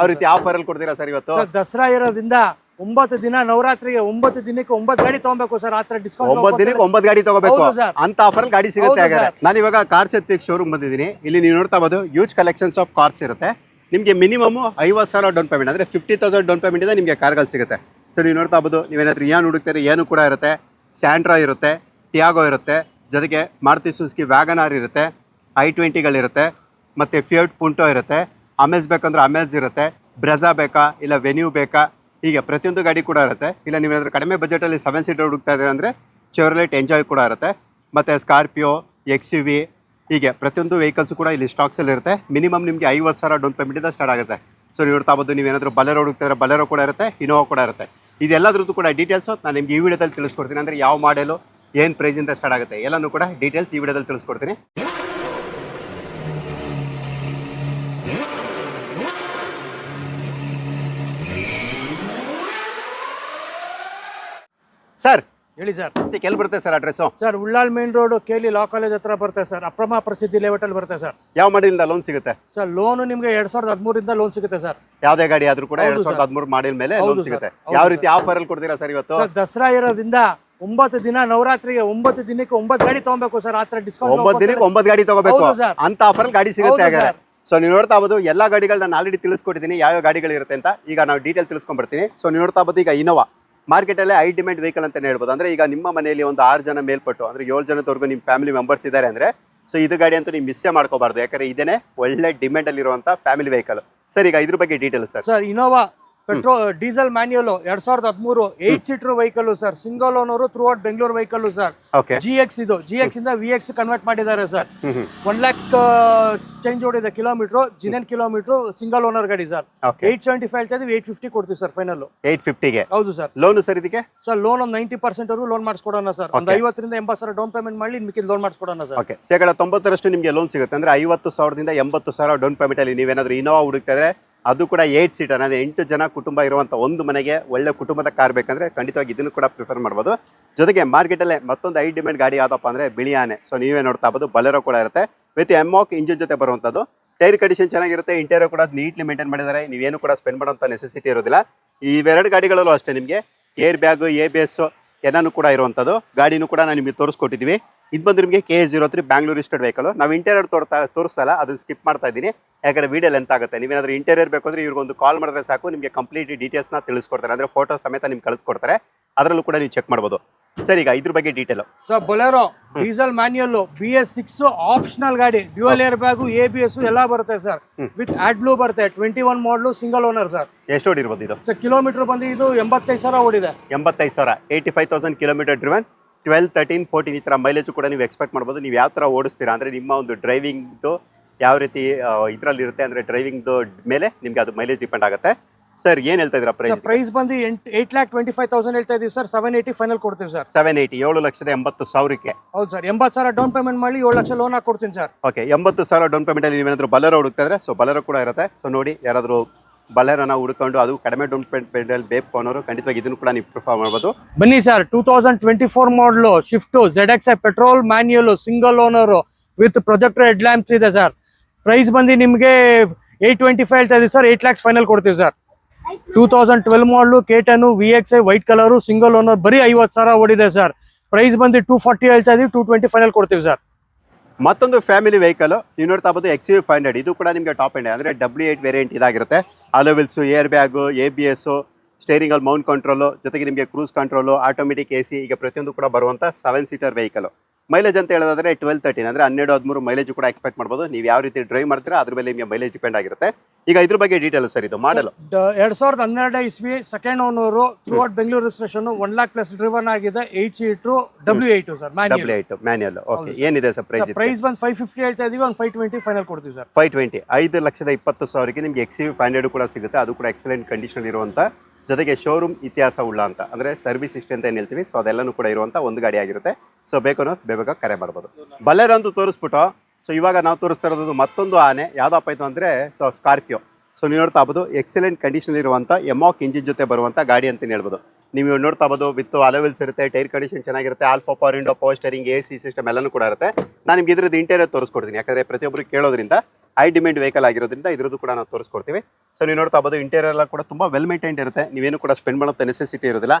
ಯಾವ ರೀತಿ ಆಫರ್ ಅಲ್ಲಿ ಕೊಡ್ತೀರಾ ಸರ್ ಇವತ್ತು? ಸರ್ ದಸರಾ ಇರೋದ್ರಿಂದ ಒಂಬತ್ತು ದಿನ ನವರಾತ್ರಿಗೆ ಒಂಬತ್ತು ದಿನಕ್ಕೆ ಒಂಬತ್ತು ಗಾಡಿ ತಗೊಬೇಕು ಸರ್ ಆತರ ಡಿಸ್ಕೌಂಟ್ ಒಂಬತ್ತು ದಿನಕ್ಕೆ ಒಂಬತ್ತು ಗಾಡಿ ತಗೋಬೇಕು. ಹೌದು ಸರ್. ಅಂತ ಆಫರ್ ಅಲ್ಲಿ ಗಾಡಿ ಸಿಗುತ್ತೆ ಹೌದು ಹಾಗಾದ್ರೆ. ನಾನು ಇವಾಗ ಕಾರ್ ಸೆತ್ತಿ ಶೋರೂಮ್ ಬಂದಿದ್ದೀನಿ. ಇಲ್ಲಿ ನೀವು ನೋಡ್ತಾ ಬೋದು ಯೂಜ್ ಕಲೆಕ್ಷನ್ಸ್ ಆಫ್ ಕಾರ್ಸ್ ಇರುತ್ತೆ. ನಿಮಗೆ ಮಿನಿಮಮ್ ಐವತ್ತು ಸಾವಿರ ಡೌನ್ ಪೇಮೆಂಟ್ ಅಂದ್ರೆ ಫಿಫ್ಟಿ ತೌಸಂಡ್ ಡೌನ್ ಪೇಮೆಂಟ್ ಇದೆ ನಿಮಗೆ ಕಾರ್ಗಳು ಸಿಗುತ್ತೆ. ಸೊ ನೀವು ನೋಡ್ತಾ ಬೋದು ನೀವೇನಾದ್ರೂ ಏನು ಹುಡುಕ್ತಾರೆ ಏನು ಕೂಡ ಇರುತ್ತೆ ಸ್ಯಾಂಡ್ರಾ ಇರುತ್ತೆ ಟಿಯಾಗೋ ಇರುತ್ತೆ ಜೊತೆಗೆ ಮಾರುತಿ ಸುಸ್ಕಿ ವ್ಯಾಗನ್ ಆರ್ ಇರುತ್ತೆ ಐ ಟ್ವೆಂಟಿಗಳಿರುತ್ತೆ ಮತ್ತು ಫಿಯೋಟ್ ಪುಂಟೋ ಇರುತ್ತೆ. ಅಮೇಜ್ ಬೇಕಂದ್ರೆ ಅಮೇಜ್ ಇರುತ್ತೆ. ಬ್ರೆಜಾ ಬೇಕಾ? ಇಲ್ಲ ವೆನ್ಯೂ ಬೇಕಾ? ಹೀಗೆ ಪ್ರತಿಯೊಂದು ಗಾಡಿ ಕೂಡ ಇರುತ್ತೆ. ಇಲ್ಲ ನೀವೇನಾದ್ರೂ ಕಡಿಮೆ ಬಜೆಟಲ್ಲಿ ಸೆವೆನ್ ಸೀಟರ್ ಹುಡುಕ್ತಾ ಇದ್ದಾರೆ ಅಂದರೆ ಚೆವರ್ಲೆಟ್ ಎಂಜಾಯ್ ಕೂಡ ಇರುತ್ತೆ. ಮತ್ತು ಸ್ಕಾರ್ಪಿಯೋ ಎಕ್ಸ್ ಯು ವಿ ಹೀಗೆ ಪ್ರತಿಯೊಂದು ವೆಹಿಕಲ್ಸ್ ಕೂಡ ಇಲ್ಲಿ ಸ್ಟಾಕ್ಸಲ್ಲಿ ಇರುತ್ತೆ. ಮಿನಿಮಮ್ ನಿಮಗೆ ಐವತ್ತು ಸಾವಿರ ಡೌನ್ ಪೇಮೆಂಟಿಂದ ಸ್ಟಾರ್ಟ್ ಆಗುತ್ತೆ. ಸೊ ನೀವು ನೋಡ್ತಾ ನೀವು ಏನಾದರೂ ಬಲೆರೋ ಹುಡುಕ್ತಿದ್ರೆ ಬಲೆರೋ ಕೂಡ ಇರುತ್ತೆ ಇನೋವಾ ಕೂಡ ಇರುತ್ತೆ. ಇದೆಲ್ಲದ್ರದ್ದು ಕೂಡ ಡೀಟೇಲ್ಸು ನಾನು ನಿಮ್ಗೆ ಈ ವಿಡಿಯೋದಲ್ಲಿ ತಿಳಿಸ್ಕೊಡ್ತೀನಿ. ಅಂದರೆ ಯಾವ ಮಾಡೆಲು ಏನು ಪ್ರೈಸಿಂದ ಸ್ಟಾರ್ಟ್ ಆಗುತ್ತೆ, ಎಲ್ಲನೂ ಕೂಡ ಡೀಟೇಲ್ಸ್ ಈ ವಿಡಿಯೋದಲ್ಲಿ ತಿಳಿಸ್ಕೊಡ್ತೀನಿ. ಸರ್ ಹೇಳಿ ಸರ್ ಎಲ್ಲಿ ಬರುತ್ತೆ sir address sir Ullal main road ಕೇಳಿ ಲಾ ಕಾಲೇಜ್ ಹತ್ರ ಬರುತ್ತೆ ಸರ್ ಅಪ್ರಮ ಪ್ರಸಿದ್ಧಿ ಲೇಔಟ್ ಅಲ್ಲಿ ಬರುತ್ತೆ ಸರ್ ಯಾವ ಮಾಡಿಲಿಂದ ಲೋನ್ ಸಿಗುತ್ತೆ? ಸರ್ ಲೋನ್ ನಿಮಗೆ ಎರಡ್ ಸಾವಿರದ ಹದಿಮೂರಿಂದ ಲೋನ್ ಸಿಗುತ್ತೆ ಸರ್ ಯಾವುದೇ ಗಾಡಿ ಆದ್ರೂ ಕೂಡ ಎರಡ್ ಸಾವಿರದ. ಹದಿಮೂರು ಮಾಡಿದ ಮೇಲೆ ಲೋನ್ ಸಿಗುತ್ತೆ. ಯಾವ ರೀತಿ ಆಫರ್ ಅಲ್ಲಿ ಕೊಡ್ತೀರಾ ಸರ್ ಇವತ್ತು? ಸರ್ ದಸರಾ ಇರೋದ್ರಿಂದ ಒಂಬತ್ತು ದಿನ ನವರಾತ್ರಿಗೆ ಒಂಬತ್ತು ದಿನಕ್ಕೆ ಒಂಬತ್ತು ಗಾಡಿ ತಗೋಬೇಕು ಸರ್ ಆತರ ಡಿಸ್ಕೌಂಟ್ ಒಂಬತ್ತು ದಿನಕ್ಕೆ ಒಂಬತ್ತು ಗಾಡಿ ತಗೋಬೇಕು. ಅಂತ ಆಫರ್ ಅಲ್ಲಿ ಗಾಡಿ ಸಿಗುತ್ತೆ ಹಾಗಾದ್ರೆ. ಸೊ ನೀವು ನೋಡ್ತಾ ಬೋದು ಎಲ್ಲಾ ಗಾಡಿಗಳು ನಾನು ಆಲ್ರೆಡಿ ತಿಳಿಸ್ಕೊಟ್ಟಿದ್ದೀನಿ ಯಾವ ಗಾಡಿಗಳು ಇರುತ್ತೆ ಅಂತ. ಈಗ ನಾವು ಡೀಟೇಲ್ ತಿಳ್ಸ್ಕೊಂಡ್ಬರ್ತೀನಿ. ಸೊ ನೀವು ನೋಡ್ತಾ ಬೋದು ಈಗ ಇನೋವಾ ಮಾರ್ಕೆಟಲ್ಲೇ ಹೈ ಡಿಮ್ಯಾಂಡ್ ವೆಹಿಕಲ್ ಅಂತಲೇ ಹೇಳ್ಬೋದು. ಅಂದ್ರೆ ಈಗ ನಿಮ್ಮ ಮನೆಯಲ್ಲಿ ಒಂದು ಆರು ಜನ ಮೇಲ್ಪಟ್ಟು, ಅಂದ್ರೆ ಏಳು ಜನದವರೆಗೂ ನಿಮ್ಮ ಫ್ಯಾಮಿಲಿ ಮೆಂಬರ್ಸ್ ಇದ್ದಾರೆ ಅಂದ್ರೆ ಸೊ ಇದು ಗಾಡಿ ಅಂತೂ ನೀವು ಮಿಸ್ಸೇ ಮಾಡ್ಕೋಬಾರ್ದು. ಯಾಕಂದ್ರೆ ಇದೇನೆ ಒಳ್ಳೆ ಡಿಮ್ಯಾಂಡ್ ಅಲ್ಲಿರುವಂತ ಫ್ಯಾಮಿಲಿ ವೆಹಿಕಲ್ ಸರ್, ಈಗ ಇದ್ರ ಬಗ್ಗೆ details sir. Sir Innova petrol diesel manual ಎರಡ್ ಸಾವಿರದ ಹದಿಮೂರು eight seater vehicle sir. Single owner throughout Bengaluru vehicle sir G X ಇದು. ಜಿ ಎಕ್ಸ್ ಇಂದ ವಿ ಎಕ್ಸ್ ಕನ್ವರ್ಟ್ ಮಾಡಿದ್ದಾರೆ ಸರ್. ಒನ್ ಲ್ಯಾಕ್ ಚೇಂಜ್ ಓಡಿದೆ ಕಿಲೋಮೀಟರ್ ಜಿನೆನ್ ಕಿಲೋಮೀಟರ್ ಸಿಂಗಲ್ ಓನರ್ ಗಾಡಿ sir. Eight seventy five ಹೇಳ್ತಾ ಇದೀವಿ ಏಟ್ ಫಿಫ್ಟಿ ಕೊಡ್ತೀವಿ ಸರ್ ಫೈನಲ್ ಏಟ್ ಫಿಫ್ಟಿಗೆ ಹೌದು ಸರ್. ಲೋನ್ ಸರ್ ಇದಕ್ಕೆ? ಸರ್ ಲೋನ್ ಒಂದು ನೈಂಟಿ ಪರ್ಸೆಂಟ್ ಅವರು ಲೋನ್ ಮಾಡಿಸ್ಕೊಡೋಣ ಸರ್. ಒಂದು. ಐವತ್ತರಿಂದ ಎಂಬತ್ತು ಸಾವಿರ ಡೌನ್ ಪೇಮೆಂಟ್ ಮಾಡಿ ಮಿಕ್ಕಿದ ಲೋನ್ ಮಾಡಿಸ್ಕೊಡೋಣ ಸರ್. ಓಕೆ ಶೇಕಡ ತೊಂಬತ್ತರಷ್ಟು ನಿಮಗೆ ಲೋನ್ ಸಿಗುತ್ತೆ. ಅಂದ್ರೆ ಐವತ್ತು ಸಾವಿರದಿಂದ ಎಂಬತ್ತು ಸಾವಿರ ಡೌನ್ ಪೇಮೆಂಟ್ ಅಲ್ಲಿ ನೀವೇನಾದ್ರೂ ಇನೋವಾ ಹುಡುಕ್ತಾ ಇದ್ರೆ ಅದು ಕೂಡ ಏಯ್ಟ್ ಸೀಟರ್ ಅನ್ನೋದು ಎಂಟು ಜನ ಕುಟುಂಬ ಇರುವಂಥ ಒಂದು ಮನೆಗೆ ಒಳ್ಳೆ ಕುಟುಂಬದ ಕಾರ್ ಬೇಕಂದ್ರೆ ಖಂಡಿತವಾಗಿ ಇದನ್ನು ಕೂಡ ಪ್ರಿಫರ್ ಮಾಡ್ಬೋದು. ಜೊತೆಗೆ ಮಾರ್ಕೆಟಲ್ಲೇ ಮತ್ತೊಂದು ಐ ಡಿಮ್ಯಾಂಡ್ ಗಾಡಿ ಯಾವುದಪ್ಪ ಅಂದ್ರೆ ಬಿಳಿ ಆನೆ ಸೊ ನೀವೇ ನೋಡ್ತಾ ಬೋದು ಬಲೆರೋ ಕೂಡ ಇರುತ್ತೆ. ವಿತ್ ಎಮ್ಮಾಕ್ ಇಂಜಿನ್ ಜೊತೆ ಬರುವಂಥದ್ದು ಟೈರ್ ಕಂಡೀಷನ್ ಚೆನ್ನಾಗಿರುತ್ತೆ ಇಂಟೀರಿಯರ್ ಕೂಡ ನೀಟ್ಲಿ ಮೇಂಟೈನ್ ಮಾಡಿದ್ದಾರೆ. ನೀವೇನು ಕೂಡ ಸ್ಪೆಂಡ್ ಮಾಡೋಂಥ ನೆಸೆಸಿಟಿ ಇರೋದಿಲ್ಲ. ಇವೆರಡು ಗಾಡಿಗಳಲ್ಲೂ ಅಷ್ಟೇ ನಿಮಗೆ. Air bag A B S ಎಲ್ಲನೂ ಕೂಡ ಇರುವಂಥದ್ದು ಗಾಡಿನೂ ಕೂಡ ನಾನು ನಿಮಗೆ ತೋರಿಸ್ಕೊಟ್ಟಿದ್ದೀವಿ. ಇದು ಬಂದು ನಿಮಗೆ ಕೆ ಜೀರೋ ತ್ರೀ ಬ್ಯಾಂಗ್ಳೂರ್ ಇಸ್ಟೆಡ್ ವೆಹಿಕಲ್ ನಾವು ಇಂಟೀರಿಯರ್ ತೋರ್ತಾ ತೋರಿಸ್ತಲ್ಲ ಅದನ್ನು ಸ್ಕಿಪ್ ಮಾಡ್ತಾ ಇದ್ದೀನಿ. ಯಾಕಂದ್ರೆ ವಿಡಿಯೋ ಲೆಂತ್ ಆಗುತ್ತೆ? ನೀವೇನಾದರೂ ಇಂಟೀರಿಯರ್ ಬೇಕು ಅಂದ್ರೆ ಇವ್ರಿಗೊಂದು ಕಾಲ್ ಮಾಡಿದ್ರೆ ಸಾಕು ನಿಮಗೆ ಕಂಪ್ಲೀಟ್ ಡೀಟೇಲ್ಸ್ನ ತಿಳಿಸ್ಕೊಡ್ತಾರೆ. ಅಂದ್ರೆ ಫೋಟೋ ಸಮೇತ ನಿಮ್ಗೆ ಕಳಿಸ್ಕೊಡ್ತಾರೆ. ಅದರಲ್ಲೂ ಕೂಡ ನೀವು ಚೆಕ್ ಮಾಡ್ಬೋದು. ಸರಿ ಈಗ ಇದ್ರ ಬಗ್ಗೆ detail so Bolero diesel manual B S six optional ಗಾಡಿ dual air bag A B S ಎಲ್ಲ ಬರುತ್ತೆ ಸರ್ ವಿತ್ ಆಡ್ ಬ್ಲೂ ಬರುತ್ತೆ ಟ್ವೆಂಟಿ ಒನ್ ಮಾಡಲು ಸಿಂಗಲ್ ಓನರ್ ಸರ್ ಎಷ್ಟು ಓಡಿರ್ಬೋದು ಇದು? ಸರ್ ಕಿಲೋಮೀಟರ್ ಬಂದು ಇದು ಎಂಬತ್ತೈದು ಸಾವಿರ ಓಡಿದೆ. ಎಂಬತ್ತೈದು ಸಾವಿರ eighty five thousand kilometre driven twelve thirteen fourteen ಈ ಥರ ಮೈಲೇಜ್ ಕೂಡ ನೀವು ಎಕ್ಸ್ಪೆಕ್ಟ್ ಮಾಡ್ಬೋದು. ನೀವು ಯಾವ ಥರ ಓಡಿಸ್ತೀರಾ ಅಂದರೆ ನಿಮ್ಮ ಒಂದು ಡ್ರೈವಿಂಗ್ದು ಯಾವ ರೀತಿ ಇದರಲ್ಲಿರುತ್ತೆ ಅಂದರೆ ಡ್ರೈವಿಂಗ್ದು ಮೇಲೆ ನಿಮಗೆ ಅದು ಮೈಲೇಜ್ ಡಿಪೆಂಡ್ ಆಗುತ್ತೆ. ಸರ್ ಏನು ಹೇಳ್ತಾ ಇದ್ದೀರಾ ಪ್ರೈಸ್ ಪ್ರೈಸ್ ಬಂದು ಎಂಟ್ eight lakh twenty five thousand ಹೇಳ್ತಾ ಇದೀವಿ ಸರ್ ಸೆವೆನ್ ಏಯ್ಟಿ ಫೈನಲ್ ಕೊಡ್ತೀವಿ ಸರ್ ಸೆವೆನ್ ಏಯ್ಟಿ ಏಳು ಲಕ್ಷದ ಎಂಬತ್ತು ಸಾವಿರಕ್ಕೆ. ಹೌದು ಸರ್ ಎಂಬತ್ತು ಸಾವಿರ ಡೌನ್ ಪೇಮೆಂಟ್ ಮಾಡಿ ಏಳು ಲಕ್ಷ ಲೋನ್ ಹಾಕೊಡ್ತೀನಿ ಸರ್ ಓಕೆ ಎಂಬತ್ತು ಸಾವಿರ ಡೌನ್ ಪೇಮೆಂಟಲ್ಲಿ ನೀವೇನಾದರೂ ಬಲರೋ ಹುಡುಕ್ತಾ ಇದ್ರೆ ಸೊ ಬಲರೋ ಕೂಡ ಇರುತ್ತೆ. ಸೊ ನೋಡಿ ಯಾರಾದರೂ ಬಲರನ್ನ ಹುಡ್ಕೊಂಡು ಅದು ಕಡಿಮೆ ಡೌನ್ ಪೇಮೆಂಟಲ್ಲಿ ಬೇಕು ಅನ್ನೋರು ಖಂಡಿತವಾಗಿ ಇದನ್ನು ಕೂಡ ನೀವು ಪ್ರಿಫರ್ ಮಾಡ್ಬೋದು. ಬನ್ನಿ sir two thousand twenty four model Swift Z X petrol manual single owner with projector head lamps ಇದೆ ಸರ್. ಪ್ರೈಸ್ ಬಂದು ನಿಮಗೆ ಏಯ್ಟ್ ಟ್ವೆಂಟಿ ಫೈವ್ ಹೇಳ್ತಾ ಇದೀವಿ ಸರ್ ಏಯ್ಟ್ ಲ್ಯಾಕ್ಸ್ ಫೈನಲ್ ಕೊಡ್ತೀವಿ sir. Two thousand twelve model K ten V X I white colour single owner ಬರೀ ಐವತ್ತು ಸಾವಿರ ಓಡಿದೆ ಸರ್. ಪ್ರೈಸ್ ಬಂದು ಟೂ ಫಾರ್ಟಿ ಹೇಳ್ತಾ ಇದೀವಿ ಟೂ ಟ್ವೆಂಟಿ ಫೈನಲ್ ಕೊಡ್ತೀವಿ ಸರ್. ಮತ್ತೊಂದು ಫ್ಯಾಮಿಲಿ ವೆಹಿಕಲ್ ನೀವು ನೋಡ್ತಾ ಬೋದು ಎಕ್ಸ್ ಯು ಫೈವ್ ಇದು ಕೂಡ ನಿಮಗೆ ಟಾಪ್ ಎಂಡ್ ಅಂದರೆ ಡಬ್ಲ್ಯೂ ಏಟ್ ವೇರಿಯಂಟ್ ಇದಾಗಿರುತ್ತೆ. Alloy wheels air bag A B S ಸ್ಟೇರಿಂಗಲ್ಲಿ mount control ಜೊತೆಗೆ ನಿಮಗೆ cruise control automatic A C ಈಗ ಪ್ರತಿಯೊಂದು ಕೂಡ ಬರುವಂಥ ಸೆವೆನ್ ಸೀಟರ್ ವೆಹಿಕಲ್ ಮೈಲೇಜ್ ಅಂತ ಹೇಳೋದಾದ್ರೆ ಟ್ವೆಲ್ ತರ್ಟೀನ್ ಅಂದರೆ ಹನ್ನೆರಡು ಹದಿಮೂರು ಮೈಲೇಜ್ ಕೂಡ ಎಕ್ಸ್ಪೆಕ್ಟ್ ಮಾಡ್ಬೋದು. ನೀವು ಯಾವ ರೀತಿ ಡ್ರೈವ್ ಮಾಡ್ತೀರಾ ಅದ್ರ ಮೇಲೆ ನಿಮಗೆ ಮೈಲೇಜ್ ಡಿಪೆಂಡ್ ಆಗಿರುತ್ತೆ. ಈಗ ಇದ್ರ ಬಗ್ಗೆ ಡೀಟೇಲ್ ಸರ್ ಇದು ಮಾಡಲು ಎರಡ್ ಸಾವಿರದ ಹನ್ನೆರಡು ಇಸ್ವಿ second owner through out Bengaluru registration one lakh plus driven ಆಗಿದೆ. Eight seater W eight sir W eight manual okay ಏನಿದೆ ಸರ್ ಪ್ರೈಸ್ ಪ್ರೈಸ್ ಬಂದು ಫೈವ್ ಫಿಫ್ಟಿ ಹೇಳ್ತಾ ಇದೀವಿ ಒಂದು ಫೈವ್ ಟ್ವೆಂಟಿ ಫೈನಲ್ ಕೊಡ್ತೀವಿ ಸರ್ ಫೈವ್ ಟ್ವೆಂಟಿ ಐದು ಲಕ್ಷದ ಇಪ್ಪತ್ತು ಸಾವಿರಕ್ಕೆ ನಿಮಗೆ ಎಕ್ಸಿ ಫೈವ್ ಹಂಡ್ರೆಡ್ ಕೂಡ ಸಿಗುತ್ತೆ. ಅದು ಕೂಡ ಎಕ್ಸಲೆಂಟ್ ಕಂಡೀಷನ್ ಇರುವಂಥ ಜೊತೆಗೆ ಶೋರೂಮ್ ಇತಿಹಾಸ ಉಳ್ಳ ಅಂತ. ಅಂದರೆ ಸರ್ವಿಸ್ ಇಷ್ಟ ಅಂತ ಏನು ಹೇಳ್ತೀವಿ? ಸೊ ಅದೆಲ್ಲನೂ ಕೂಡ ಇರುವಂಥ ಒಂದು ಗಾಡಿ ಆಗಿರುತ್ತೆ. ಸೊ ಬೇಕು ಅನ್ನೋದು ಬೇಗ ಕರೆ ಮಾಡ್ಬೋದು. ಬಲೆರ್ ಅಂತೂ ತೋರಿಸ್ಬಿಟ್ಟು ಸೊ ಇವಾಗ ನಾವು ತೋರಿಸ್ತಾ ಇರೋದು ಮತ್ತೊಂದು ಆನೆ. ಯಾವುದಪ್ಪ ಇದು ಅಂದರೆ ಸೊ ಸ್ಕಾರ್ಪಿಯೋ ಸೊ ನೀವು ನೋಡ್ತಾ ಆಗ್ಬೋದು ಎಕ್ಸಲೆಂಟ್ ಕಂಡೀಷನ್ ಇರುವಂಥ ಎಮಾಕ್ ಇಂಜಿನ್ ಜೊತೆ ಬರುವಂಥ ಗಾಡಿ ಅಂತಲೇ ಹೇಳ್ಬೋದು. ನೀವು ನೋಡ್ತಾ ಬೋದು ವಿತ್ ಅಲೆವೆಲ್ಸ್ ಇರುತ್ತೆ ಟೈರ್ ಕಂಡೀಷನ್ ಚೆನ್ನಾಗಿರುತ್ತೆ all four power window power steering A C system ಎಲ್ಲನೂ ಕೂಡ ಇರುತ್ತೆ. ನಾನು ನಿಮ್ಗೆ ಇದ್ರದ್ದು ಇಂಟೀರಿಯರ್ ತೋರಿಸ್ಕೊಡ್ತೀನಿ. ಯಾಕಂದ್ರೆ ಪ್ರತಿಯೊಬ್ಬರು ಕೇಳೋದ್ರಿಂದ ಹೈ ಡಿಮ್ಯಾಂಡ್ ವೆಹಿಕಲ್ ಆಗಿರೋದ್ರಿಂದ ಇದ್ರದ್ದು ಕೂಡ ನಾವು ತೋರಿಸ್ಕೊಡ್ತೀವಿ. ಸೊ ನೀವು ನೋಡ್ತಾ ಬೋದು ಇಂಟೀರಿಯರ್ ಎಲ್ಲ ಕೂಡ ತುಂಬ ವೆಲ್ ಮೇಂಟೈನ್ ಇರುತ್ತೆ. ನೀವೇನು ಕೂಡ ಸ್ಪೆಂಡ್ ಮಾಡೋಂಥ ನೆಸೆಸಿಟಿ ಇರೋದಿಲ್ಲ.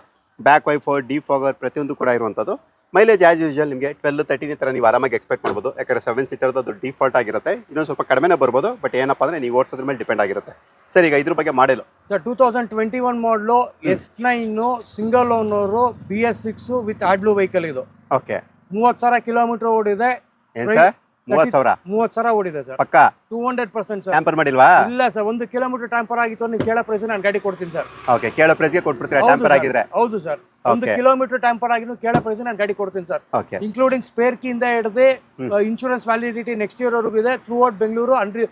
ಬ್ಯಾಕ್ ವೈಫರ್ ಡಿ ಫಾಗರ್ ಪ್ರತಿಯೊಂದು ಕೂಡ ಇರುವಂಥದ್ದು. ಮೈಲೇಜ್ ಆಸ್ ಯೂಶಲ್ ನಿಮಗೆ ಟ್ವೆಲ್ ತರ್ಟಿನ ಥರ ನೀವು ಆರಾಮಾಗಿ ಎಕ್ಸ್ಪೆಕ್ಟ್ ಮಾಡ್ಬೋದು. ಯಾಕಂದರೆ ಸೆವೆನ್ ಸೀಟರ್ ಅದು ಡಿಫಾಲ್ಟ್ ಆಗಿರುತ್ತೆ. ಇನ್ನೊಂದು ಸ್ವಲ್ಪ ಕಡಿಮೆನೇ ಬರ್ಬೋದು ಬಟ್ ಏನಪ್ಪ ಅಂದ್ರೆ ನೀವು ಓಡಿಸೋದ್ರ ಮೇಲೆ ಡಿಪೆಂಡ್ ಆಗಿರುತ್ತೆ. ಸರ್ ಈಗ ಇದ್ರ ಬಗ್ಗೆ model sir two thousand twenty one model S nine single owner B S six with ಆಡ್ಲು vehicle ಇದು. ಓಕೆ ಮೂವತ್ತು ಸಾವಿರ ಕಿಲೋಮೀಟರ್ ಓಡಿದೆ. ಎಸ್ ಸರ್ ಮೂವತ್ತು ಸಾವಿರ? ಮೂವತ್ತು ಸಾವಿರ ಓಡಿದೆ ಸರ್. ಪಕ್ಕ? Two hundred percent sir. Tamper ಮಾಡಿಲ್ವಾ? ಇಲ್ಲ ಸರ್ ಒಂದು ಕಿಲೋಮೀಟರ್ ಟ್ಯಾಂಪರ್ ಆಗಿತ್ತು ನೀವು ಕೇಳೋ ಪ್ರೈಸ್ ನಾನು ಗಾಡಿ ಕೊಡ್ತೀನಿ ಸರ್. ಓಕೆ ಕೇಳೋ ಪ್ರೈಸ್ಗೆ ಕೊಟ್ಬಿಡ್ತೀರಾ ಟ್ಯಾಂಪರ್ ಆಗಿದ್ರೆ? ಹೌದು ಸರ್. ಒಂದು. ಕಿಲೋಮೀಟರ್ ಟ್ಯಾಂಪರ್ ಆಗಿದ್ರು ಕೇಳೋ ಪ್ರೈಸ್ ನಾನು ಗಾಡಿ ಕೊಡ್ತೀನಿ ಸರ್. ಓಕೆ ಇನ್ಕ್ಲೂಡಿಂಗ್ ಸ್ಪೇರ್ ಕೀಯಿಂದ ಹಿಡಿದು. ಇನ್ಶೂರೆನ್ಸ್ ವ್ಯಾಲಿಡಿಟಿ ನೆಕ್ಸ್ಟ್ ಇಯರ್ ವರೆಗೂ ಇದೆ through out Bengaluru ಅಂಡ್ರಿ